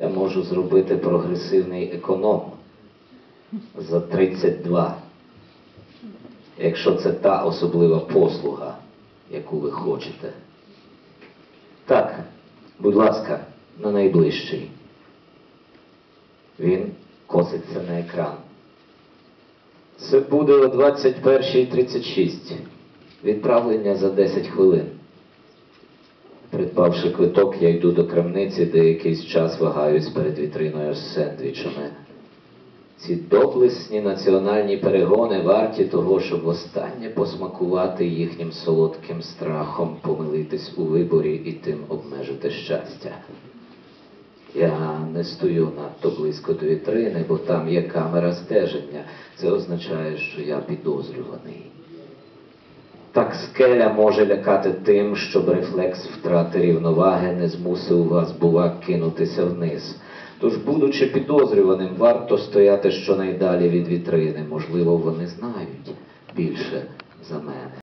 Я можу зробити прогресивний економ за 32. Якщо це та особлива послуга, яку ви хочете. Так, будь ласка, на найближчий. Він коситься на екран. Це буде о 21.36. Відправлення за 10 хвилин. Придбавши квиток, я йду до крамниці, де якийсь час вагаюсь перед вітриною з сендвічами. Ці доблесні національні перегони варті того, щоб востаннє посмакувати їхнім солодким страхом, помилитись у виборі і тим обмежити щастя. Я не стою надто близько до вітрини, бо там є камера стеження. Це означає, що я підозрюваний. Так скеля може лякати тим, щоб рефлекс втрати рівноваги не змусив вас, бува, кинутися вниз. Тож, будучи підозрюваним, варто стояти щонайдалі від вітрини. Можливо, вони знають більше за мене.